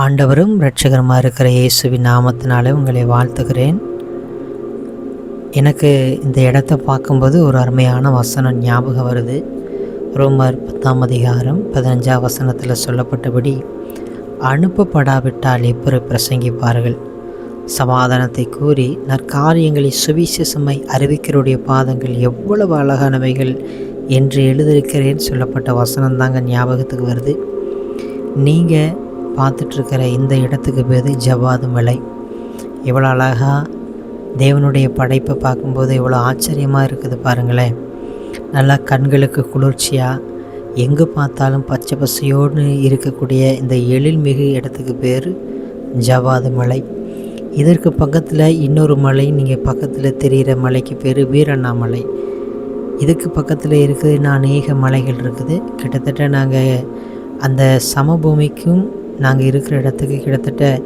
ஆண்டவரும் இரட்சகருமாக இருக்கிற இயேசுவின் நாமத்தினாலே உங்களை வாழ்த்துகிறேன். எனக்கு இந்த இடத்த பார்க்கும்போது ஒரு அருமையான வசனம் ஞாபகம் வருது. ரோமர் பத்தாம் அதிகாரம் பதினஞ்சாம் வசனத்தில் சொல்லப்பட்டபடி அனுப்பப்படாவிட்டால் எப்படி பிரசங்கிப்பார்கள்? சமாதானத்தை கூறி நற்காரியங்களை சுவிசேஷமை அறிவிக்கிறோடைய பாதங்கள் எவ்வளவு அழகானவைகள் என்று எழுதியிருக்கிறேன் சொல்லப்பட்ட வசனம் தாங்க ஞாபகத்துக்கு வருது. நீங்கள் பார்த்துட்ருக்கிற இந்த இடத்துக்கு பேர் ஜவாது மலை. எவ்வளோ அழகாக தேவனுடைய படைப்பை பார்க்கும்போது இவ்வளோ ஆச்சரியமாக இருக்குது பாருங்களேன். நல்லா கண்களுக்கு குளிர்ச்சியாக எங்கே பார்த்தாலும் பச்சை பசையோடு இருக்கக்கூடிய இந்த எழில்மிகு இடத்துக்கு பேர் ஜவாது மலை. இதற்கு பக்கத்தில் இன்னொரு மலை நீங்கள் பக்கத்தில் தெரிகிற மலைக்கு பேர் வீரண்ணாமலை இதுக்கு பக்கத்தில் இருக்குது அநேக மலைகள் இருக்குது. கிட்டத்தட்ட நாங்கள் அந்த சமபூமிக்கும் நாங்கள் இருக்கிற இடத்துக்கு கிட்டத்தட்ட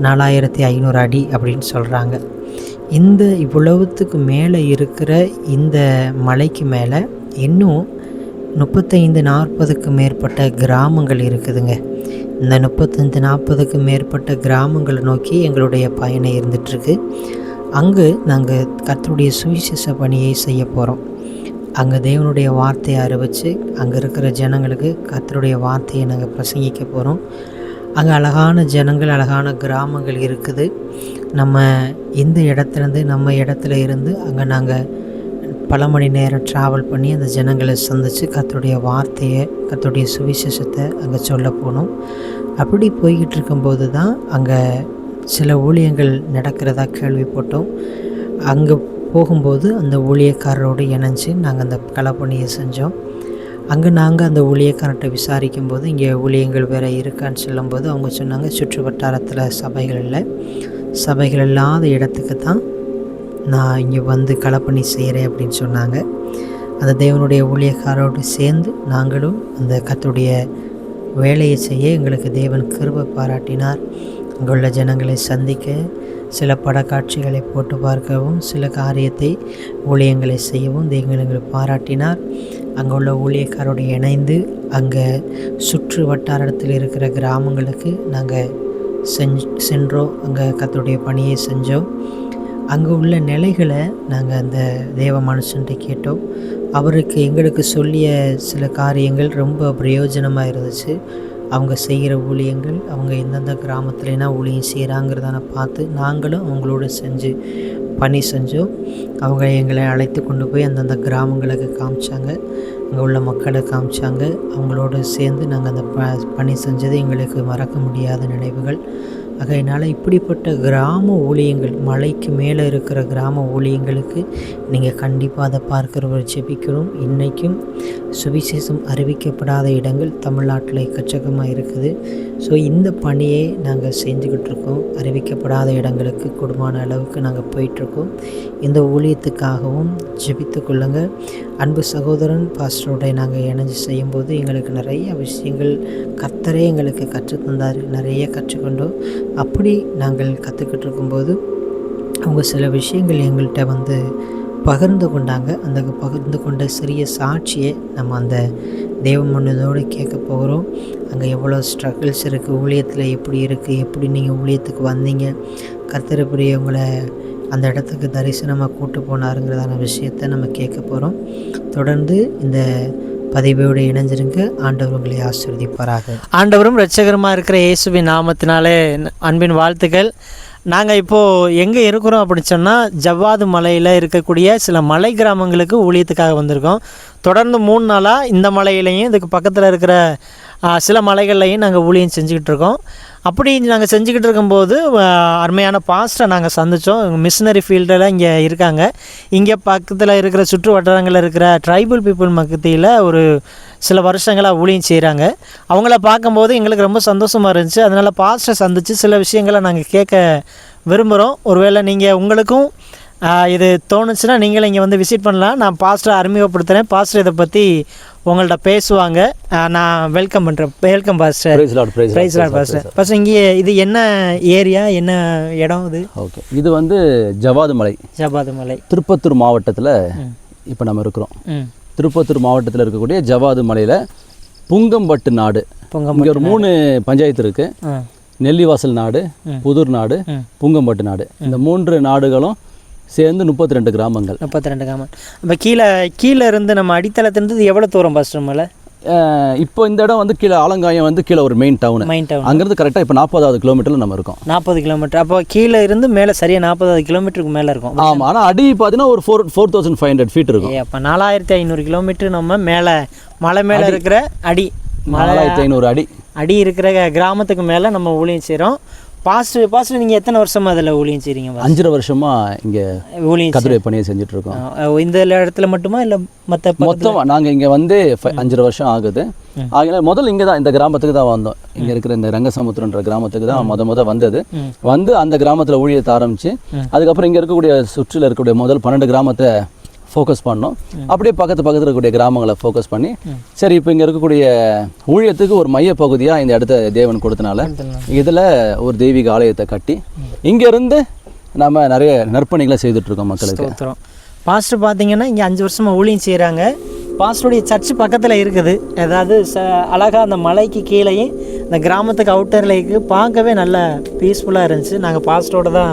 நாலாயிரத்தி ஐநூறு அடி அப்படின்னு சொல்கிறாங்க இந்த இவ்வளவுத்துக்கு மேலே இருக்கிற இந்த மலைக்கு மேலே இன்னும் முப்பத்தைந்து நாற்பதுக்கு மேற்பட்ட கிராமங்கள் இருக்குதுங்க. இந்த முப்பத்தஞ்சு நாற்பதுக்கு மேற்பட்ட கிராமங்களை நோக்கி எங்களுடைய பயணம் இருந்துகிட்ருக்கு அங்கு நாங்கள் கர்த்தருடைய சுவிசேஷ பணியை செய்ய போகிறோம் அங்கே தேவனுடைய வார்த்தையை அறிவித்து அங்கே இருக்கிற ஜனங்களுக்கு கர்த்தருடைய வார்த்தையை நாங்கள் பிரசங்கிக்க போகிறோம் அங்கே அழகான ஜனங்கள் அழகான கிராமங்கள் இருக்குது. நம்ம இந்த இடத்துலேருந்து நம்ம இடத்துல இருந்து அங்கே நாங்கள் பல மணி நேரம் ட்ராவல் பண்ணி அந்த ஜனங்களை சந்தித்து கர்த்தருடைய வார்த்தையை கத்துடைய சுவிசேஷத்தை அங்கே சொல்ல போனோம். அப்படி போய்கிட்டு இருக்கும்போது தான் அங்கே சில ஊழியங்கள் நடக்கிறதா கேள்விப்பட்டோம். அங்கே போகும்போது அந்த ஊழியக்காரரோடு இணைஞ்சு நாங்கள் அந்த களப்பணியை செஞ்சோம். அங்கே நாங்கள் அந்த ஊழியக்காரர்கிட்ட விசாரிக்கும் போது இங்கே ஊழியங்கள் வேறு இருக்கான்னு சொல்லும்போது அவங்க சொன்னாங்க சுற்று வட்டாரத்தில் சபைகள் இல்லை. சபைகள் இல்லாத இடத்துக்கு தான் நான் இங்கே வந்து களப்பணி செய்கிறேன் அப்படின்னு சொன்னாங்க. அந்த தேவனுடைய ஊழியக்காரோடு சேர்ந்து நாங்களும் அந்த கத்துடைய வேலையை செய்ய எங்களுக்கு தேவன் கிருபை பாராட்டினார். அங்குள்ள ஜனங்களை சந்திக்க சில படக்காட்சிகளை போட்டு பார்க்கவும் சில காரியத்தை ஊழியங்களை செய்யவும் தேவன் எங்களை பாராட்டினார். அங்கே உள்ள ஊழியக்காரோடு இணைந்து அங்கே சுற்று வட்டாரத்தில் இருக்கிற கிராமங்களுக்கு நாங்கள் செஞ் சென்றோம். அங்கே கத்தோடைய பணியை செஞ்சோம். அங்கே உள்ள நிலைகளை நாங்கள் அந்த தேவ மனுஷன்ட்டு கேட்டோம். அவருக்கு எங்களுக்கு சொல்லிய சில காரியங்கள் ரொம்ப பிரயோஜனமாக இருந்துச்சு. அவங்க செய்கிற ஊழியங்கள் அவங்க எந்தெந்த கிராமத்துலனா ஊழியம் செய்கிறாங்கிறதான பார்த்து நாங்களும் அவங்களோட செஞ்சு பணி செஞ்சோம். அவங்க எங்களை அழைத்து கொண்டு போய் அந்தந்த கிராமங்களுக்கு காமிச்சாங்க. அங்கே உள்ள மக்களை காமிச்சாங்க. அவங்களோட சேர்ந்து நாங்கள் அந்த ப பணி செஞ்சது எங்களுக்கு மறக்க முடியாத நினைவுகள். ஆகையினால் இப்படிப்பட்ட கிராம ஊழியங்கள் மலைக்கு மேலே இருக்கிற கிராம ஊழியங்களுக்கு நீங்கள் கண்டிப்பாக அதை பார்க்குறவர் ஜெபிக்கணும் இன்றைக்கும் சுவிசேஷம் அறிவிக்கப்படாத இடங்கள் தமிழ்நாட்டில் எக்கச்சக்கமாக இருக்குது. ஸோ இந்த பணியை நாங்கள் செஞ்சுக்கிட்டு இருக்கோம் அறிவிக்கப்படாத இடங்களுக்கு குடும்பமான அளவுக்கு நாங்கள் போயிட்டுருக்கோம். இந்த ஊழியத்துக்காகவும் ஜெபித்து கொள்ளுங்கள். அன்பு சகோதரன் பாஸ்டரோட நாங்கள் இணைஞ்சு செய்யும்போது எங்களுக்கு நிறைய விஷயங்கள் கர்த்தரே எங்களுக்கு கற்றுத்தந்தார் நிறைய கற்றுக்கொண்டோம். அப்படி நாங்கள் கற்றுக்கிட்டு இருக்கும்போது அவங்க சில விஷயங்கள் எங்கள்கிட்ட வந்து பகிர்ந்து கொண்டாங்க. அந்த பகிர்ந்து கொண்ட சிறிய சாட்சியை நம்ம அந்த தெய்வம் ஒன்றதோடு கேட்க போகிறோம். அங்கே எவ்வளோ ஸ்ட்ரகிள்ஸ் இருக்குது ஊழியத்தில் எப்படி இருக்குது எப்படி நீங்கள் ஊழியத்துக்கு வந்தீங்க? கர்த்தர் உங்களை அந்த இடத்துக்கு தரிசனமாக கூட்டு போனாருங்கிறதான விஷயத்தை நம்ம கேட்க போகிறோம் தொடர்ந்து இந்த பதிவோடு இணைஞ்சிருங்க. ஆண்டவர் உங்களை ஆசிர்வதிப்பாராக. ஆண்டவரும் ரட்சகரமாக இருக்கிற இயேசுவின் நாமத்தினாலே அன்பின் வாழ்த்துக்கள். நாங்கள் இப்போது எங்கே இருக்கிறோம் அப்படின்னு சொன்னால் ஜவ்வாது மலையில் இருக்கக்கூடிய சில மலை கிராமங்களுக்கு ஊழியத்துக்காக வந்திருக்கோம். தொடர்ந்து மூணு நாளாக இந்த மலையிலையும் இதுக்கு பக்கத்தில் இருக்கிற சில மலைகள்லையும் நாங்கள் ஊழியம் செஞ்சுக்கிட்டு இருக்கோம். அப்படி நாங்கள் செஞ்சுக்கிட்டு இருக்கும்போது அருமையான பாஸ்ட்டை நாங்கள் சந்தித்தோம் மிஷினரி ஃபீல்டில் இங்கே இருக்காங்க. இங்கே பக்கத்தில் இருக்கிற சுற்று வட்டாரங்களில் இருக்கிற ட்ரைபல் பீப்புள் மத்தியில் ஒரு சில வருஷங்களாக ஊழியம் செய்கிறாங்க அவங்கள பார்க்கும்போது எங்களுக்கு ரொம்ப சந்தோஷமாக இருந்துச்சு. அதனால் பாஸ்ட்டை சந்தித்து சில விஷயங்களை நாங்கள் கேட்க விரும்புகிறோம் ஒருவேளை நீங்கள் உங்களுக்கும் இது தோணுச்சுன்னா நீங்களும் இங்கே வந்து விசிட் பண்ணலாம். நான் பாஸ்டரை அறிமுகப்படுத்துகிறேன் பாஸ்டர் இதை பற்றி உங்கள்ட்ட பேசுவாங்க. நான் வெல்கம் பண்ணுறேன் welcome pastor praise lord pastor pastor இங்கே இது என்ன ஏரியா என்ன இடம் இது? ஓகே இது வந்து ஜவாது மலை. ஜபாது மலை. திருப்பத்தூர் மாவட்டத்தில் இப்போ நம்ம இருக்கிறோம். திருப்பத்தூர் மாவட்டத்தில் இருக்கக்கூடிய ஜவாது மலையில் புங்கம்பட்டு நாடு. இங்கே ஒரு மூணு பஞ்சாயத்து இருக்குது நெல்லிவாசல் நாடு புதூர் நாடு புங்கம்பட்டு நாடு. இந்த மூன்று நாடுகளும் சேர்ந்து முப்பத்தி ரெண்டு கிராமங்கள். முப்பத்தி ரெண்டு காமன் அப்போ கீழே கீழே இருந்து நம்ம அடித்தளத்துலேருந்து எவ்வளோ தூரம் நம்மள அஹ் இப்போ இந்த இடம் வந்து கீழே ஆலங்காயம் வந்து கீழே ஒரு மெயின் டவுனு மைண்ட் டவுன் அங்கேருந்து கரெக்டாக இப்போ நாற்பதாவது கிலோமீட்டரில் நம்ம இருக்கோம். நாற்பது கிலோமீட்டர் அப்போ கீழே இருந்து மேலே சரியாக நாற்பது கிலோமீட்டருக்கு மேலே இருக்கும். ஆமாம் ஆனால் அடி பார்த்தீங்கன்னா ஒரு four four thousand five hundred feet இருக்கும். அப்போ நாலாயிரத்தி ஐநூறு கிலோமீட்டர் நம்ம மேலே மலை மேலே இருக்கிற அடி. நாலாயிரத்தி ஐநூறு அடி. அடி இருக்கிற கிராமத்துக்கு மேலே நம்ம ஊழியம் செய்கிறோம் பாஸ்ட் பாஸ்ட் நீங்கள் எத்தனை வருஷமா அதில் ஊழியம் செய்கிறீங்க அஞ்சரை வருஷமாக இங்கே ஊழியம் கதிரை பணியை செஞ்சுட்டு இருக்கோம் அஹ் இந்த இடத்துல மட்டுமா இல்லை மற்ற மொத்தமாக நாங்கள் இங்கே வந்து அஞ்சரை வருஷம் ஆகுது. ஆகல முதல்ல இங்கே தான் இந்த கிராமத்துக்கு தான் வந்தோம். இங்கே இருக்கிற இந்த ரங்கசமுத்திரன்ற கிராமத்துக்கு தான் முத முத வந்தது. வந்து அந்த கிராமத்தில் ஊழியத்தை ஆரம்பித்து அதுக்கப்புறம் இங்கே இருக்கக்கூடிய சுற்றில் இருக்கக்கூடிய முதல் பன்னெண்டு கிராமத்தை ஃபோக்கஸ் பண்ணோம். அப்படியே பக்கத்து பக்கத்தில் இருக்கக்கூடிய கிராமங்களை ஃபோக்கஸ் பண்ணி சரி இப்போ இங்கே இருக்கக்கூடிய ஊழியத்துக்கு ஒரு மைய பகுதியாக இந்த இடத்த தேவன் கொடுத்தனால இதில் ஒரு தெய்வீக ஆலயத்தை கட்டி இங்கேருந்து நம்ம நிறைய நற்பணிகளை செய்துட்ருக்கோம் மக்களுக்கு. பாஸ்டர் பார்த்தீங்கன்னா இங்கே அஞ்சு வருஷமாக ஊழியம் செய்கிறாங்க பாஸ்டருடைய சர்ச்சு பக்கத்தில் இருக்குது. அதாவது ச அழகாக அந்த மலைக்கு கீழேயே இந்த கிராமத்துக்கு அவுட்டர் லேக்கு பார்க்கவே நல்ல பீஸ்ஃபுல்லாக இருந்துச்சு. நாங்கள் பாஸ்டரோட தான்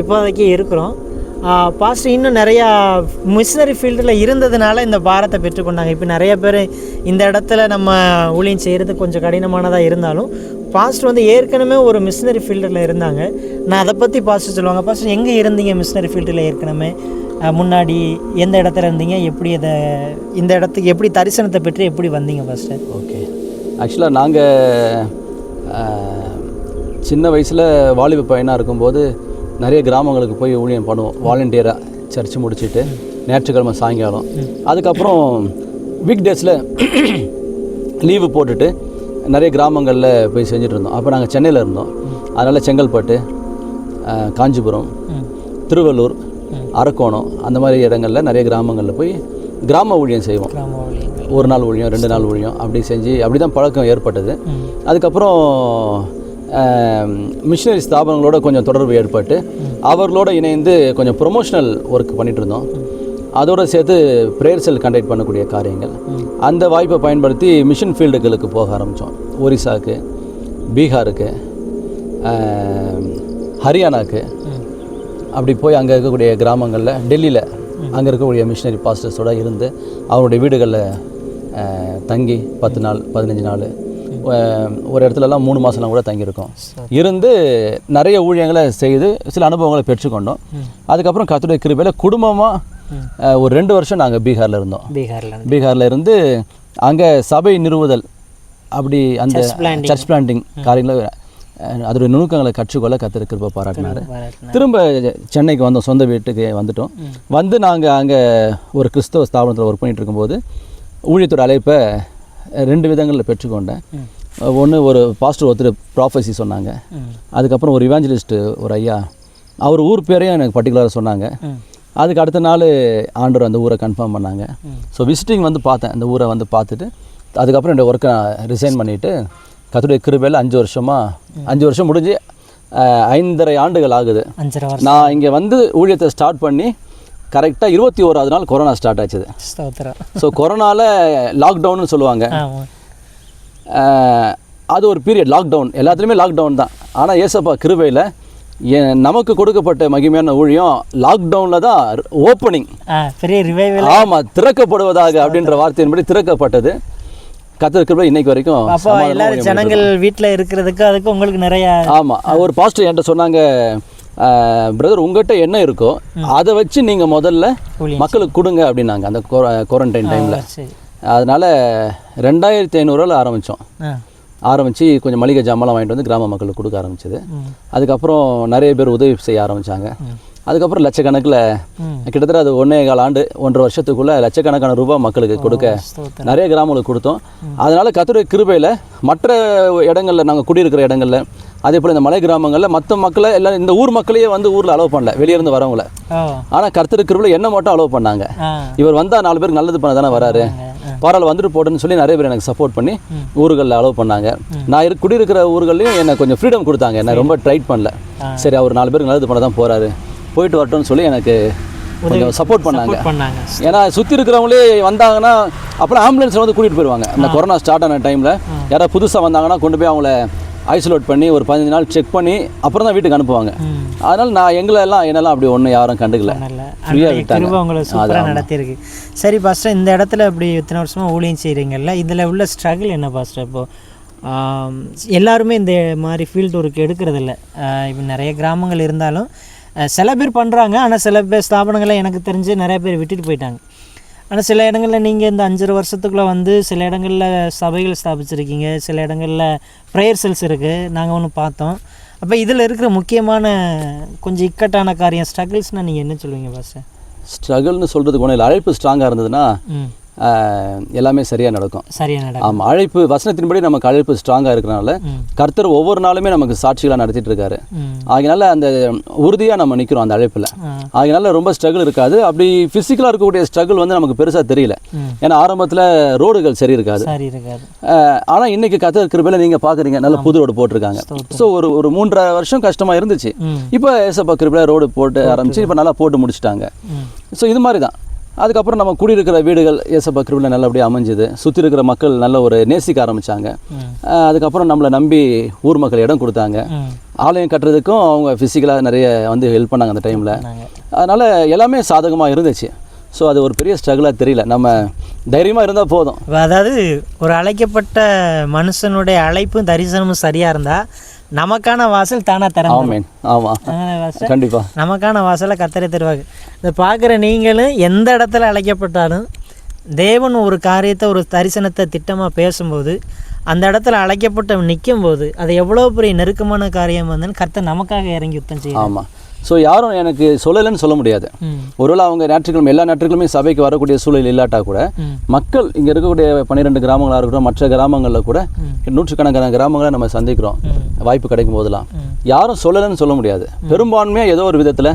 இப்போதைக்கு இருக்கிறோம். பாஸ்டர் இன்னும் நிறையா மிஷினரி ஃபீல்டில் இருந்ததுனால இந்த பாரத்தை பெற்றுக்கொண்டாங்க. இப்போ நிறைய பேர் இந்த இடத்துல நம்ம ஊழியம் செய்கிறது கொஞ்சம் கடினமானதாக இருந்தாலும் பாஸ்டர் வந்து ஏற்கனவே ஒரு மிஷினரி ஃபீல்டில் இருந்தாங்க. நான் அதை பற்றி பாஸ்டர் சொல்லுவாங்க பாஸ்டர் எங்கே இருந்தீங்க மிஷினரி ஃபீல்டில் ஏற்கனவே? முன்னாடி எந்த இடத்துல இருந்தீங்க? எப்படி அதை இந்த இடத்துக்கு எப்படி தரிசனத்தை பெற்று எப்படி வந்தீங்க ஃபஸ்ட்டு ஓகே ஆக்சுவலாக நாங்கள் சின்ன வயசில் வாலிப பையனாக இருக்கும்போது நிறைய கிராமங்களுக்கு போய் ஊழியம் பண்ணுவோம். வாலண்டியராக சர்ச்சு முடிச்சுட்டு ஞாயிற்றுக்கிழமை சாயங்காலம். அதுக்கப்புறம் வீக் டேஸில் லீவு போட்டுட்டு நிறைய கிராமங்களில் போய் செஞ்சுட்டு இருந்தோம். அப்போ நாங்கள் சென்னையில் இருந்தோம். அதனால் செங்கல்பட்டு காஞ்சிபுரம் திருவள்ளூர் அரக்கோணம் அந்த மாதிரி இடங்களில் நிறைய கிராமங்களில் போய் கிராம ஊழியம் செய்வோம். ஒரு நாள் ஊழியம் ரெண்டு நாள் ஊழியம் அப்படி செஞ்சு அப்படி தான் பழக்கம் ஏற்பட்டது. அதுக்கப்புறம் மிஷினரி ஸ்தாபனங்களோட கொஞ்சம் தொடர்பு ஏற்பட்டு அவர்களோட இணைந்து கொஞ்சம் ப்ரொமோஷனல் ஒர்க் பண்ணிகிட்டு இருந்தோம் அதோடு சேர்த்து ப்ரேயர் செல் கண்டக்ட் பண்ணக்கூடிய காரியங்கள். அந்த வாய்ப்பை பயன்படுத்தி மிஷன் ஃபீல்டுகளுக்கு போக ஆரம்பித்தோம் ஒரிசாக்கு பீகாருக்கு ஹரியானாக்கு. அப்படி போய் அங்கே இருக்கக்கூடிய கிராமங்களில் டெல்லியில் அங்கே இருக்கக்கூடிய மிஷினரி பாஸ்டர்ஸோட இருந்து அவருடைய வீடுகளில் தங்கி பத்து நாள் பதினஞ்சு நாள் ஒரு இடத்துலலாம் மூணு மாதம்லாம் கூட தங்கியிருக்கோம். இருந்து நிறைய ஊழியங்களை செய்து சில அனுபவங்களை பெற்றுக்கொண்டோம். அதுக்கப்புறம் கத்துடைய கிருபையில் குடும்பமாக ஒரு ரெண்டு வருஷம் நாங்கள் பீகாரில் இருந்தோம். பீகாரில் பீகாரில் இருந்து அங்கே சபை நிறுவுதல் அப்படி அந்த. சர்ச் பிளான்டிங் காரியங்களை அதோடைய நுணுக்கங்களை கற்றுக்கொள்ள கத்திர கிருபை பாராட்டினார். திரும்ப சென்னைக்கு வந்தோம் சொந்த வீட்டுக்கு வந்துட்டோம். வந்து நாங்கள் அங்கே ஒரு கிறிஸ்தவ ஸ்தாபனத்தில் ஒர்க் பண்ணிட்டு இருக்கும்போது ஊழியத்தோட அழைப்பை ரெண்டு விதங்களில் பெற்றுக்கொண்டேன். ஒன்று ஒரு பாஸ்டர் ஒருத்தர் ப்ராஃபஸி சொன்னாங்க. அதுக்கப்புறம் ஒரு இவாஞ்சலிஸ்ட் ஒரு ஐயா அவர் ஊர் பேரையும் எனக்கு பர்டிகுலராக சொன்னாங்க. அதுக்கு அடுத்த நாள் ஆண்டவர் அந்த ஊரை கன்ஃபார்ம் பண்ணாங்க. ஸோ விசிட்டிங் வந்து பார்த்தேன். அந்த ஊரை வந்து பார்த்துட்டு அதுக்கப்புறம் என்னோட ஒர்க்கை ரிசைன் பண்ணிவிட்டு கத்துடைய கிருபையில் அஞ்சு வருஷமாக அஞ்சு வருஷம் முடிஞ்சு ஐந்தரை ஆண்டுகள் ஆகுது. நான் இங்கே வந்து ஊழியத்தை ஸ்டார்ட் பண்ணி கரெக்டாக இருபத்தி ஓராவது நாள் கொரோனா ஸ்டார்ட் ஆச்சுது. ஸோ கொரோனாவில் லாக்டவுன்னு சொல்லுவாங்க. அது ஒரு பீரியட் லாக்டவுன் எல்லாத்துலேயுமே லாக்டவுன் தான். ஆனால் ஏசப்பா கிருபையில் நமக்கு கொடுக்கப்பட்ட மகிமையான ஊழியம் லாக்டவுனில் தான் ஓப்பனிங் ஆமாம் திறக்கப்படுவதாக அப்படின்ற வார்த்தையின்படி திறக்கப்பட்டது. கத்தர் கிருபை இன்னைக்கு வரைக்கும் அப்போ எல்லாரும் ஜனங்கள் வீட்டில் இருக்கிறதுக்கு அதுக்கு உங்களுக்கு நிறைய ஆமாம் ஒரு பாஸ்டர் என்கிட்ட சொன்னாங்க பிரதர் உங்ககிட்ட என்ன இருக்கோ அதை வச்சு நீங்கள் முதல்ல மக்களுக்கு கொடுங்க அப்படின்னாங்க அந்த குவாரண்டைன் டைமில் அதனால் ரெண்டாயிரத்தி ஐநூறுரூவாவில் ஆரம்பித்தோம் ஆரம்பித்து கொஞ்சம் மளிகை ஜாமான்லாம் வாங்கிட்டு வந்து கிராம மக்களுக்கு கொடுக்க ஆரம்பிச்சது. அதுக்கப்புறம் நிறைய பேர் உதவி செய்ய ஆரம்பித்தாங்க அதுக்கப்புறம் லட்சக்கணக்கில். கிட்டத்தட்ட அது ஒன்றே கால் ஆண்டு ஒன்றரை வருஷத்துக்குள்ளே லட்சக்கணக்கான ரூபாய் மக்களுக்கு கொடுக்க நிறைய கிராமங்களுக்கு கொடுத்தோம். அதனால கத்துடைய கிருபையில் மற்ற இடங்களில் நாங்கள் குடியிருக்கிற இடங்களில் அதே போல் இந்த மலை கிராமங்களில் மற்ற மக்களை எல்லாம் இந்த ஊர் மக்களையே வந்து ஊரில் அலோவ் பண்ணல வெளியே இருந்து வரவங்கள. ஆனால் கர்த்தர் கிருபையில் என்ன மட்டும் அலோவ் பண்ணாங்க. இவர் வந்தால் நாலு பேருக்கு நல்லது பண்ண தானே வராரு. பரவாயில்ல வந்துட்டு போட்டுன்னு சொல்லி நிறைய பேர் எனக்கு சப்போர்ட் பண்ணி ஊர்களில் அலோவ் பண்ணாங்க. நான் இரு குடியிருக்கிற ஊர்கள்லையும் எனக்கு கொஞ்சம் ஃப்ரீடம் கொடுத்தாங்க. என்ன ரொம்ப ட்ரைட் பண்ணல. சரி அவர் நாலு பேருக்கு நல்லது பண்ண தான் போகிறாரு போயிட்டு வரட்டும்னு சொல்லி எனக்கு கொஞ்சம் சப்போர்ட் பண்ணாங்க. ஏன்னா சுற்றி இருக்கிறவங்களே வந்தாங்கன்னா அப்புறம் ஆம்புலன்ஸில் வந்து கூட்டிகிட்டு போயிடுவாங்க அந்த கொரோனா ஸ்டார்ட் ஆன டைமில் யாராவது புதுசாக வந்தாங்கன்னா கொண்டு போய் அவங்கள ஐசோலேட் பண்ணி ஒரு பதினஞ்சு நாள் செக் பண்ணி அப்புறம் தான் வீட்டுக்கு அனுப்புவாங்க. அதனால் நான் எங்களை எல்லாம் என்னெல்லாம் அப்படி ஒன்றும் யாரும் கண்டுக்கல. ஃப்ரீயாக விட்டாங்க. நடத்தியிருக்கு. சரி பாஸ்டர் இந்த இடத்துல இப்படி இத்தனை வருஷமாக ஊழியம் செய்கிறீங்கல்ல இதில் உள்ள ஸ்ட்ரகிள் என்ன பாஸ்டர் இப்போ? ஆம், எல்லாருமே இந்த மாதிரி ஃபீல்டு ஒர்க் எடுக்கிறதில்ல. இப்போ நிறைய கிராமங்கள் இருந்தாலும் சில பேர் பண்ணுறாங்க ஆனால் சில பேர் ஸ்தாபனங்களை எனக்கு தெரிஞ்சு நிறைய பேர் விட்டுட்டு போயிட்டாங்க. ஆனால் சில இடங்களில் நீங்கள் இந்த அஞ்சரை வருஷத்துக்குள்ளே வந்து சில இடங்களில் சபைகள் ஸ்தாபிச்சிருக்கீங்க. சில இடங்களில் ப்ரேயர் செல்ஸ் இருக்குது நாங்கள் ஒன்று பார்த்தோம். அப்போ இதில் இருக்கிற முக்கியமான கொஞ்சம் இக்கட்டான காரியம் ஸ்ட்ரகிள்ஸ்னால் நீங்கள் என்ன சொல்லுவீங்க பாஸ்டர் ஸ்ட்ரகிள்னு சொல்கிறதுக்கு ஒன்றும் இல்லை. அழைப்பு ஸ்ட்ராங்காக இருந்ததுன்னா எல்லாமே சரியாக நடக்கும். சரியா நட ஆமாம் அழைப்பு வசனத்தின்படி நமக்கு அழைப்பு ஸ்ட்ராங்காக இருக்கிறனால. கர்த்தர் ஒவ்வொரு நாளுமே நமக்கு சாட்சிகளாக நடத்திட்டு இருக்காரு. ஆகையினால அந்த உறுதியாக நம்ம நிற்கிறோம் அந்த அழைப்பில். ஆ. ஆகையினால ரொம்ப ஸ்ட்ரகிள் இருக்காது. அப்படி ஃபிசிக்கலாக இருக்கக்கூடிய ஸ்ட்ரகிள் வந்து நமக்கு பெருசாக தெரியல. ஏன்னா ஆரம்பத்தில் ரோடுகள் சரி இருக்காது. ஆனால் இன்னைக்கு கத்தர் கிருபையில் நீங்கள் பார்க்குறீங்க நல்ல புது ரோடு போட்டிருக்காங்க. ஸோ ஒரு ஒரு மூன்றரை வருஷம் கஷ்டமாக இருந்துச்சு. இப்போ ஏசப்பா கிருபையில் ரோடு போட்டு ஆரம்பிச்சு இப்போ நல்லா போட்டு முடிச்சிட்டாங்க. ஸோ இது மாதிரி தான் அதுக்கப்புறம் நம்ம குடியிருக்கிற வீடுகள் ஏசப்பா கிருபையில் நல்லபடியாக அமைஞ்சுது. சுற்றி இருக்கிற மக்கள் நல்ல ஒரு நேசிக்க ஆரம்பித்தாங்க அதுக்கப்புறம் நம்மளை நம்பி ஊர் மக்கள் இடம் கொடுத்தாங்க. ஆலயம் கட்டுறதுக்கும் அவங்க ஃபிசிக்கலாக நிறைய வந்து ஹெல்ப் பண்ணாங்க அந்த டைமில் அதனால் எல்லாமே சாதகமாக இருந்துச்சு. ஸோ அது ஒரு பெரிய ஸ்ட்ரகிளாக தெரியல. நம்ம தைரியமாக இருந்தால் போதும். அதாவது ஒரு அழைக்கப்பட்ட மனுஷனுடைய அழைப்பும் தரிசனமும் சரியாக இருந்தால் நமக்கான வாசல் தானாக ஆமேன். ஆமாம் வாசல். கண்டிப்பாக நமக்கான வாசலை கத்தரை தருவாங்க இதை பார்க்குற நீங்களும் எந்த இடத்துல அழைக்கப்பட்டாலும் தேவன் ஒரு காரியத்தை ஒரு தரிசனத்தை திட்டமாக பேசும்போது அந்த இடத்துல அழைக்கப்பட்ட நிற்கும் போது அது எவ்வளோ பெரிய நெருக்கமான காரியம் வந்து கர்த்தர் நமக்காக இறங்கி யுத்தம் செய்யும் ஆமாம் ஸோ யாரும் எனக்கு சொல்லலைன்னு சொல்ல முடியாது. ஒருவேளை அவங்க ஞாயிற்றுக்கிழமை எல்லா ஞாயிற்றுக்கிழமையும் சபைக்கு வரக்கூடிய சூழல் இல்லாட்டா கூட மக்கள் இங்கே இருக்கக்கூடிய பன்னிரெண்டு கிராமங்களாக இருக்கட்டும் மற்ற கிராமங்களில் கூட நூற்றுக்கணக்கான கிராமங்களை நம்ம சந்திக்கிறோம். வாய்ப்பு கிடைக்கும் போதெல்லாம். யாரும் சொல்லலைன்னு சொல்ல முடியாது. பெரும்பான்மையாக ஏதோ ஒரு விதத்தில்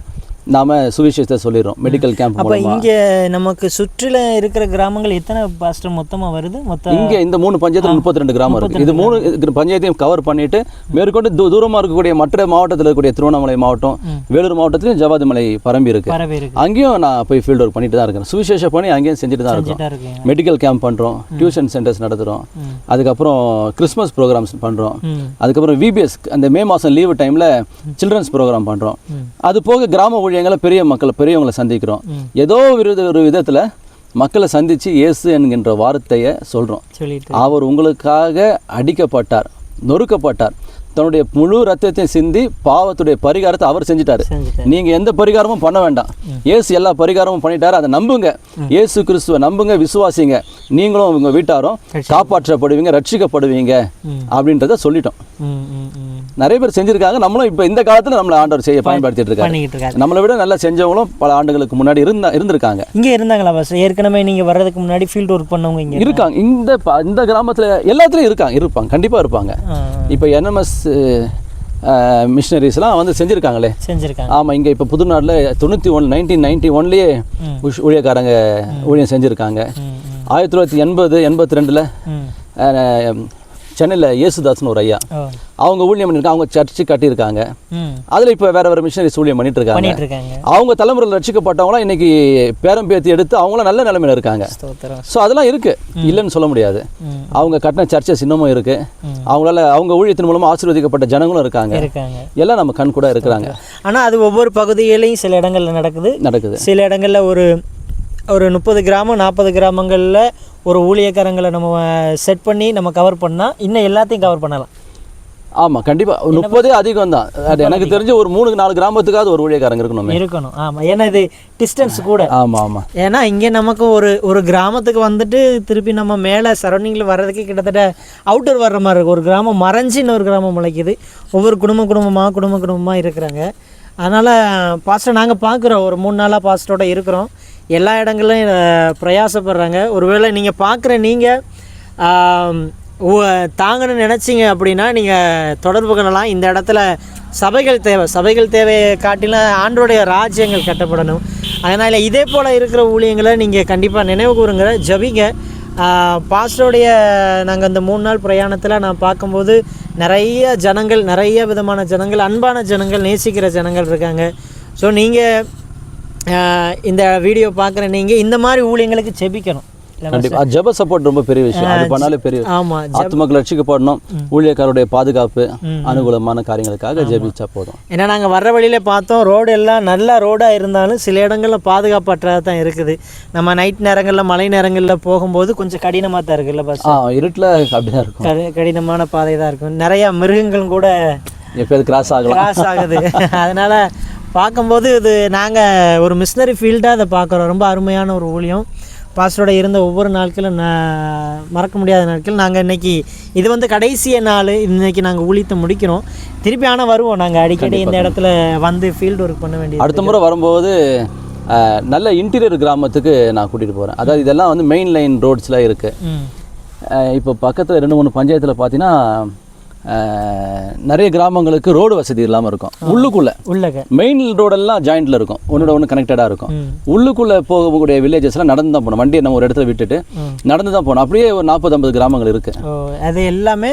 நாம சுவிசேஷத்தை சொல்லிடுறோம். மெடிக்கல் கேம்ப் அப்போ இங்கே நமக்கு சுற்றில இருக்கிற கிராமங்கள் எத்தனை பாஸ்டர் மொத்தமாக வருது? மொத்தம் இங்க இந்த மூணு பஞ்சாயத்துல முப்பத்தி ரெண்டு கிராமம் இருக்கு. இது மூணு பஞ்சாயத்தையும் கவர் பண்ணிட்டு மேற்கொண்டு தூ தூரமா இருக்கக்கூடிய மற்ற மாவட்டத்தில் இருக்கக்கூடிய திருவண்ணாமலை மாவட்டம் வேலூர் மாவட்டத்திலையும் ஜவாதி மலை பரம்பி இருக்கு. அங்கேயும் நான் போய் ஃபீல்டு ஒர்க் பண்ணிட்டு தான் இருக்கேன். சுவிசேஷ பணி அங்கேயும் செஞ்சுட்டு தான் இருக்கோம். மெடிக்கல் கேம்ப் பண்ணுறோம் டியூஷன் சென்டர்ஸ் நடத்துகிறோம். அதுக்கப்புறம் கிறிஸ்மஸ் ப்ரோக்ராம்ஸ் பண்ணுறோம் அதுக்கப்புறம் விபிஎஸ் அந்த மே மாதம் லீவு டைமில் சில்ட்ரன்ஸ் ப்ரோக்ராம் பண்ணுறோம். அது போக கிராம ஊழியங்களை பெரிய மக்களை பெரியவங்களை சந்திக்கிறோம். ஏதோ ஒரு ஒரு விதத்தில் மக்களை சந்தித்து இயேசு என்கின்ற வார்த்தையை சொல்கிறோம் அவர் உங்களுக்காக அடிக்கப்பட்டார் நொறுக்கப்பட்டார். தன்னுடைய முழு ரத்தத்தையும் சிந்தி பாவத்துடைய பரிகாரத்தை அவர் செஞ்சிட்டாரு. நீங்க எந்த பரிகாரமும் பண்ண வேண்டாம். இயேசு எல்லா பரிகாரமும் பண்ணிட்டாரு. அதை நம்புங்க. இயேசு கிறிஸ்துவை நம்புங்க விசுவாசிங்க. நீங்களும் உங்க வீட்டாரும் காப்பாற்றப்படுவீங்க ரட்சிக்கப்படுவீங்க. அப்படின்றத சொல்லிட்டோம். நிறைய பேர் செஞ்சிருக்காங்க. நம்மளும் இப்போ இந்த காலத்துல நம்மளை ஆண்டவர் செய்ய பயன்படுத்திட்டு இருக்காரு. நம்மளை விட நல்லா செஞ்சவங்களும் பல ஆண்டுகளுக்கு முன்னாடி இருந்தா இருந்திருக்காங்க. இங்கே இருந்தாங்களா பாஸ் ஏற்கனவே நீங்கள் வர்றதுக்கு முன்னாடி ஃபீல்டு ஒர்க் பண்ணவங்க இங்கே இருக்காங்க. இந்த இந்த கிராமத்துல எல்லாத்துலயும் இருக்காங்க இருப்பாங்க. கண்டிப்பா இருப்பாங்க. இப்போ என்எம்எஸ் மிஷினரிஸ்லாம் வந்து செஞ்சுருக்காங்களே. செஞ்சுருக்காங்க. ஆமாம் இங்கே இப்போ புதுநாட்டில் தொண்ணூற்றி ஒன் நைன்டீன் நைன்ட்டி ஒன்லேயே ம். ஊழியக்காரங்க ஊழியம் செஞ்சுருக்காங்க. ஆயிரத்தி தொள்ளாயிரத்தி எண்பது எண்பத்தி ரெண்டில் சென்னையில் இயேசுதாஸ்னு ஒரு ஐயா. அவங்க ஊழியம் பண்ணியிருக்காங்க அவங்க சர்ச்சு கட்டியிருக்காங்க. அதில் இப்போ வேற வேற மிஷினரிஸ் ஊழியம் பண்ணிட்டு இருக்காங்க. அவங்க தலைமுறையில் ரட்சிக்கப்பட்டவங்களாம் இன்னைக்கு பேரம் பேத்தி எடுத்து அவங்களாம் நல்ல நிலைமையில இருக்காங்க. ஸோ அதெல்லாம் இருக்கு. இல்லைன்னு சொல்ல முடியாது. அவங்க கட்டின சர்ச்சஸ் இன்னமும் இருக்கு. ம். அவங்களால அவங்க ஊழியத்தின் மூலமா ஆசீர்வதிக்கப்பட்ட ஜனங்களும் இருக்காங்க. எல்லாம் நம்ம கண் கூட இருக்கிறாங்க. ஆனால் அது ஒவ்வொரு பகுதிகளையும் சில இடங்கள்ல நடக்குது. நடக்குது. சில இடங்களில் ஒரு ஒரு முப்பது கிராமம் நாற்பது கிராமங்களில் ஒரு ஊழியக்காரங்களை நம்ம செட் பண்ணி நம்ம கவர் பண்ணால் இன்னும் எல்லாத்தையும் கவர் பண்ணலாம். ஆமா கண்டிப்பா. முப்பதே அதிகம் தான். அது எனக்கு தெரிஞ்ச ஒரு மூணு நாலு கிராமத்துக்காவது ஒரு ஊழியக்காரங்க இருக்கணுமே. இருக்கணும். ஆமாம் ஏன்னா இது டிஸ்டன்ஸ் கூட. ஆமா ஆமா. ஏன்னா இங்கே நமக்கு ஒரு ஒரு கிராமத்துக்கு வந்துட்டு திருப்பி நம்ம மேலே சரௌண்டிங்கில் வர்றதுக்கு கிட்டத்தட்ட அவுட்டர் வர்ற மாதிரி இருக்கும் ஒரு கிராமம் மறைஞ்சு இன்னொரு கிராமம் முளைக்குது. ஒவ்வொரு குடும்ப குடும்பமாக குடும்ப குடும்பமாக இருக்கிறாங்க. அதனால் பாஸ்டர் நாங்கள் பார்க்குறோம் ஒரு மூணு நாளாக பாஸ்டரோட இருக்கிறோம். எல்லா இடங்கள்லையும் பிரயாசப்படுறாங்க. ஒருவேளை நீங்கள் பார்க்குற நீங்கள் தாங்கன்னு நினச்சிங்க அப்படின்னா நீங்கள் தொடர்பு கொள்ளலாம். இந்த இடத்துல சபைகள் தேவை. சபைகள் தேவையை காட்டிலும் ஆண்டோடைய ராஜ்யங்கள் கட்டப்படணும். அதனால் இதே போல் இருக்கிற ஊழியங்களை நீங்கள் கண்டிப்பாக நினைவு கூறுங்க ஜபிங்க. பாஸ்டருடைய நாங்கள் அந்த மூணு நாள் பிரயாணத்தில் நான் பார்க்கும்போது நிறைய ஜனங்கள் நிறைய விதமான ஜனங்கள் அன்பான ஜனங்கள் நேசிக்கிற ஜனங்கள் இருக்காங்க. ஸோ நீங்கள் இந்த வீடியோ பார்க்குற நீங்கள் இந்த மாதிரி ஊழியங்களுக்கு செபிக்கணும் கண்டிப்பா. ஜெப சப்போர்ட் ரொம்ப பெரிய விஷயம். அது பண்ணாலே பெரிய. ஆமாம் ஆத்மக்கள் ரட்சிக்கப்படணும் ஊழியக்காரருடைய பாதுகாப்பு அனுகூலமான காரியங்களுக்காக ஜெபிச்சா போதும். ஏன்னா நாங்கள் வர்ற வழியில் பார்த்தோம் ரோடு எல்லாம் நல்ல ரோடாக இருந்தாலும் சில இடங்களில் பாதுகாப்பற்றதாக தான் இருக்குது. நம்ம நைட் நேரங்களில் மழை நேரங்களில் போகும்போது கொஞ்சம் கடினமாக தான் இருக்குல்ல பஸ் இருட்டில் அப்படிதான் இருக்கும். கடி கடினமான பாதை தான் இருக்கும். நிறையா மிருகங்களும் கூட எப்பயாவது கிராஸ் ஆகலாம். கிராஸ் ஆகுது. அதனால் பார்க்கும்போது இது நாங்கள் ஒரு மிஷினரி ஃபீல்டாக அதை பார்க்குறோம். ரொம்ப அருமையான ஒரு ஊழியம். பாஸ்டரோட இருந்த ஒவ்வொரு நாட்களும் நான் மறக்க முடியாத நாட்கள். நாங்கள் இன்னைக்கு இது வந்து கடைசிய நாள். இன்னைக்கு நாங்கள் ஊழியத்தை முடிக்கிறோம். திருப்பி ஆனால் வருவோம் நாங்கள் அடிக்கடி இந்த இடத்துல வந்து ஃபீல்டு ஒர்க் பண்ண வேண்டியது அடுத்த முறை வரும்போது நல்ல இன்டீரியர் கிராமத்துக்கு நான் கூட்டிகிட்டு போகிறேன் அதாவது இதெல்லாம் வந்து மெயின் லைன் ரோட்ஸில் இருக்குது இப்போ பக்கத்தில் ரெண்டு மூணு பஞ்சாயத்தில் பார்த்தீங்கன்னா நிறைய கிராமங்களுக்கு ரோடு வசதி இல்லாமல் இருக்கும். உள்ளுக்குள்ளே. உள்ளக. மெயின் ரோடெல்லாம் ஜாயிண்டில் இருக்கும். ஒன்னோட ஒன்று கனெக்டடாக இருக்கும். உள்ளுக்குள்ளே போகக்கூடிய வில்லேஜஸ்லாம் நடந்து தான் போகணும். வண்டியை நம்ம ஒரு இடத்துல விட்டுட்டு. நடந்து தான் போகணும். அப்படியே ஒரு நாற்பது ஐம்பது கிராமங்கள் இருக்குது அது எல்லாமே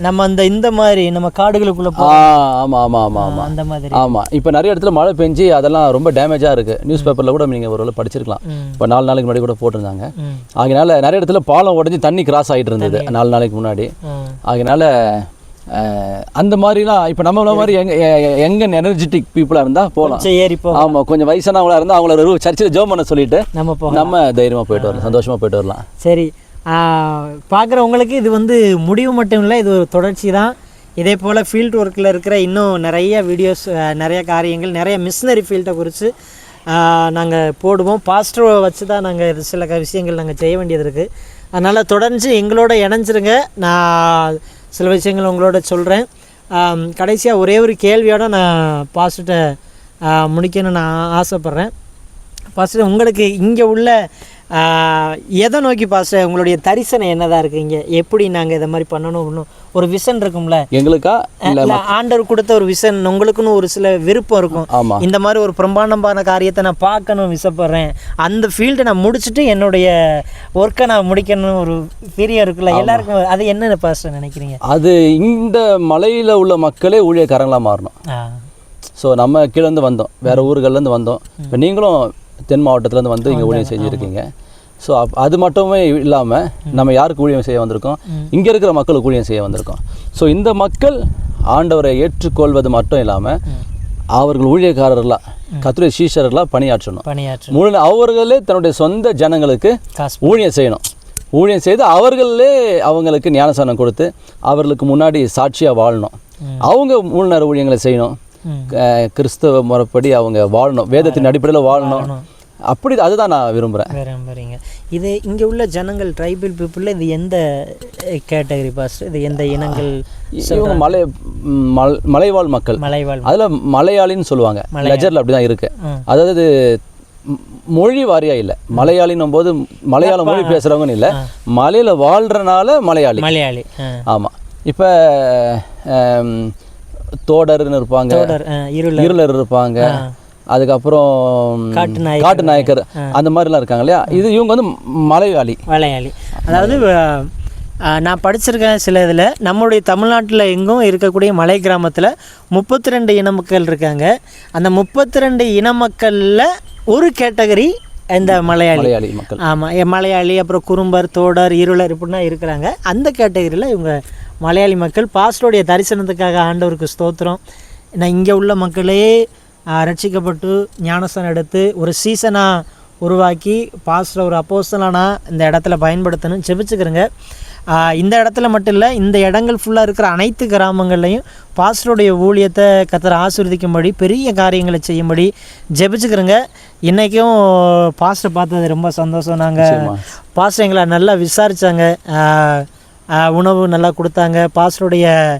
நம்ம அந்த இந்த மாதிரி நம்ம காடுகளுக்குள்ளே போ ஆ ஆமாம் ஆமாம் ஆமாம் ஆமாம் அந்த மாதிரி. ஆமாம் இப்போ நிறைய இடத்துல மழை பெஞ்சு அதெல்லாம் ரொம்ப டேமேஜாக இருக்குது நியூஸ் பேப்பரில் கூட நீங்கள் ஒரு படிச்சிருக்கலாம். இப்போ நாலு நாளைக்கு முன்னாடி கூட போட்டிருந்தாங்க. ஆகையினால நிறைய இடத்துல பாலம் உடஞ்சி தண்ணி கிராஸ் ஆகிட்டு இருந்தது. நாலு நாளைக்கு முன்னாடி. அஹ், அந்த மாதிரிலாம் இப்போ நம்மள மாதிரி எங்க எங்க எனர்ஜெட்டிக் பீப்புளாக இருந்தால் போகலாம் ஏறி போ ஆமாம் கொஞ்சம் வயசானவங்களா இருந்தால் அவங்கள சர்ச்சில் ஜோம் பண்ண சொல்லிட்டு நம்ம போ நம்ம தைரியமாக போயிட்டு வரலாம் சந்தோஷமாக போயிட்டு வரலாம். சரி பார்க்குறவங்களுக்கு இது வந்து முடிவு மட்டும் இல்லை இது ஒரு தொடர்ச்சி தான். இதே போல் ஃபீல்ட் ஒர்க்கில் இருக்கிற இன்னும் நிறைய வீடியோஸ் நிறைய காரியங்கள் நிறைய மிஷினரி ஃபீல்டை குறித்து நாங்கள் போடுவோம். பாஸ்டரை வச்சு தான் நாங்கள் சில விஷயங்கள் நாங்கள் செய்ய வேண்டியது இருக்குது அதனால் தொடர்ந்து எங்களோட இணைஞ்சிருங்க. நான் சில விஷயங்கள் உங்களோட சொல்கிறேன் கடைசியாக ஒரே ஒரு கேள்வியோடு நான் பாஸ்ட்டை முடிக்கணும்னு நான் ஆசைப்பட்றேன். ஃபஸ்ட்டு உங்களுக்கு இங்கே உள்ள எதை நோக்கி பாஸ்டர்? உங்களுடைய தரிசனம் என்னதான் இருக்கு இங்கே? எப்படி நாங்கள் இதை மாதிரி பண்ணணும்? ஒரு விஷன் இருக்கும்ல? எங்களுக்கா? இல்லை ஆண்டவர் கொடுத்த ஒரு விஷன் உங்களுக்குன்னு ஒரு சில விருப்பம் இருக்கும். ஆமாம் இந்த மாதிரி ஒரு பிரம்மாண்டமான காரியத்தை நான் பார்க்கணும் விசப்படுறேன். அந்த ஃபீல்டை நான் முடிச்சுட்டு என்னுடைய ஒர்க்கை நான் முடிக்கணும் ஒரு பிரியம் இருக்குல்ல? எல்லாருக்கும் அது என்ன பாஸ்டர் நினைக்கிறீங்க? அது இந்த மலையில் உள்ள மக்களே ஊழியக்காரங்களாக மாறணும். ஸோ நம்ம கீழேருந்து வந்தோம். வேறு ஊர்கள்லேருந்து வந்தோம். இப்போ நீங்களும் தென் மாவட்டத்துலேருந்து வந்து இங்கே ஊழியம் செஞ்சுருக்கீங்க. ஸோ அது மட்டுமே இல்லாமல் நம்ம யாருக்கு ஊழியம் செய்ய வந்திருக்கோம்? இங்கே இருக்கிற மக்களுக்கு ஊழியம் செய்ய வந்திருக்கோம். ஸோ இந்த மக்கள் ஆண்டவரை ஏற்றுக்கொள்வது மட்டும் இல்லாமல் அவர்கள் ஊழியக்காரர்களாக கத்துரை சீஷர்களாக பணியாற்றணும். பணியாற்று முழு அவர்களே தன்னுடைய சொந்த ஜனங்களுக்கு ஊழியம் செய்யணும். ஊழியம் செய்து அவர்களே அவங்களுக்கு ஞானசானம் கொடுத்து அவர்களுக்கு முன்னாடி சாட்சியாக வாழணும். அவங்க மூணு நேர ஊழியங்களை செய்யணும். கிறிஸ்தவ முறைப்படி அவங்க வாழணும். வேதத்தின் அடிப்படையில் வாழணும். அப்படி அதுதான் நான் விரும்புகிறேன் வேற பாருங்க இது இங்கே உள்ள ஜனங்கள் ட்ரைபல் பீப்புளில் இது எந்த கேட்டகரி பாஸ்ட் இது எந்த இனங்கள் இவங்க மலை மல்- மலைவாழ் மக்கள். மலைவாழ் அதில் மலையாளின்னு சொல்லுவாங்க. லெஜரில் அப்படி தான் இருக்கு. ம். அதாவது மொழி வாரியா இல்லை. மலையாளின்னும் போது மலையாள மொழி பேசுகிறவங்கன்னு இல்லை. மலையில் வாழ்கிறனால மலையாளி. மலையாளி. ஆமாம் இப்போ தோடர்னு இருப்பாங்க. இருளர். இருப்பாங்க. அதுக்கப்புறம் காட்டு நாயக்கர். அந்த மாதிரிலாம் இருக்காங்க இல்லையா? இது இவங்க வந்து மலையாளி. மலையாளி. அதாவது நான் படிச்சிருக்கேன் சில இதில் நம்மளுடைய தமிழ்நாட்டில் எங்கும் இருக்கக்கூடிய மலை கிராமத்தில் முப்பத்தி ரெண்டு இன மக்கள் இருக்காங்க. அந்த முப்பத்தி ரெண்டு இன மக்களில் ஒரு கேட்டகரி இந்த மலையாளி. மலையாளி மக்கள். ஆமாம் மலையாளி அப்புறம் குறும்பர் தோடர் இருளர் இப்படின்னா இருக்கிறாங்க. அந்த கேட்டகரியில் இவங்க மலையாளி மக்கள். பாஸ்டருடைய தரிசனத்துக்காக ஆண்டவருக்கு ஸ்தோத்திரம். நான் இங்கே உள்ள மக்களே ரட்சிக்கப்பட்டு ஞானஸ்தானம் எடுத்து ஒரு சீசனாக உருவாக்கி பாஸ்டர் ஒரு அப்போஸ்தலனா இந்த இடத்துல பயன்படுத்தணும். ஜெபிச்சுக்கிறேங்க. ஆ, இந்த இடத்துல மட்டும் இல்லை இந்த இடங்கள் ஃபுல்லாக இருக்கிற அனைத்து கிராமங்கள்லையும் பாஸ்டருடைய ஊழியத்தை கத்தரை ஆசீர்வதிக்கும்படி பெரிய காரியங்களை செய்யும்படி ஜெபிச்சுக்கிறேங்க. இன்றைக்கும் பாஸ்டர் பார்த்தது ரொம்ப சந்தோஷம். நாங்கள். பாஸ்டர் எங்களை நல்லா விசாரித்தாங்க உணவு நல்லா கொடுத்தாங்க. பாஸ்டருடைய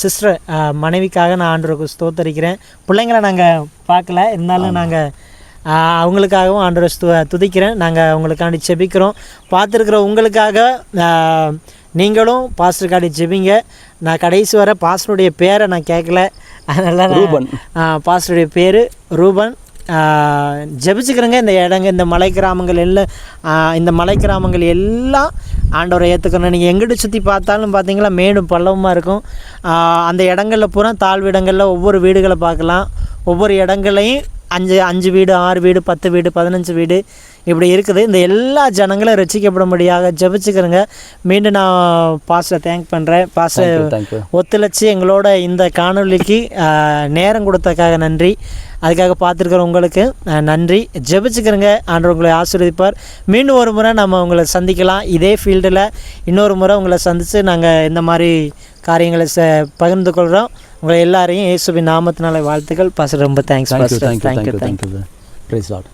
சிஸ்டர் மனைவிக்காக நான் ஆண்டவருக்கு ஸ்தோத்தரிக்கிறேன். பிள்ளைங்களை நாங்கள் பார்க்கல. இருந்தாலும் நாங்கள் அவங்களுக்காகவும் ஆண்டவரை ஸ்து துதிக்கிறேன். நாங்கள் அவங்களுக்காண்டி செபிக்கிறோம் பார்த்துருக்குற உங்களுக்காக நீங்களும் பாஸ்டருக்காண்டி ஜெபிங்க. நான் கடைசி வர பாஸ்டருடைய பேரை நான் கேட்கல. அதனால் ரூபன். பாஸ்டருடைய பேர் ரூபன். ஜெபிச்சுக்கிறேங்க. இந்த இடங்க இந்த மலை கிராமங்கள் எல்லாம் இந்த மலை கிராமங்கள் எல்லாம் ஆண்டவரை ஏற்றுக்கணும் நீங்கள் எங்கிட்டு சுற்றி பார்த்தாலும் பார்த்தீங்களா மேடும் பள்ளவுமாக இருக்கும். அந்த இடங்களில் பூரா தாழ்வு இடங்களில் ஒவ்வொரு வீடுகளை பார்க்கலாம். ஒவ்வொரு இடங்களையும் அஞ்சு அஞ்சு வீடு ஆறு வீடு பத்து வீடு பதினஞ்சு வீடு இப்படி இருக்குது. இந்த எல்லா ஜனங்களும் ரசிக்கப்படும்படியாக ஜெபிச்சுக்கிறேங்க. மீண்டும் நான் பாஸ்ட்டை தேங்க் பண்ணுறேன் பாஸ்டர் ஒத்துழைச்சி எங்களோட இந்த காணொளிக்கு ஆஹ், நேரம் கொடுத்ததுக்காக நன்றி. அதுக்காக பார்த்துருக்குற உங்களுக்கு நன்றி. ஜெபிச்சுக்கிறேங்க. ஆண்டு உங்களை ஆசீர்வதிப்பார். மீண்டும் ஒரு முறை நம்ம உங்களை சந்திக்கலாம். இதே ஃபீல்டில் இன்னொரு முறை உங்களை சந்தித்து நாங்கள் இந்த மாதிரி காரியங்களை ச பகிர்ந்து கொள்கிறோம் உங்களை எல்லாரையும் இயேசுவின் நாமத்தினால வாழ்த்துக்கள். பாச ரொம்ப thanks thank you pastor thank you thank you thank you praise lord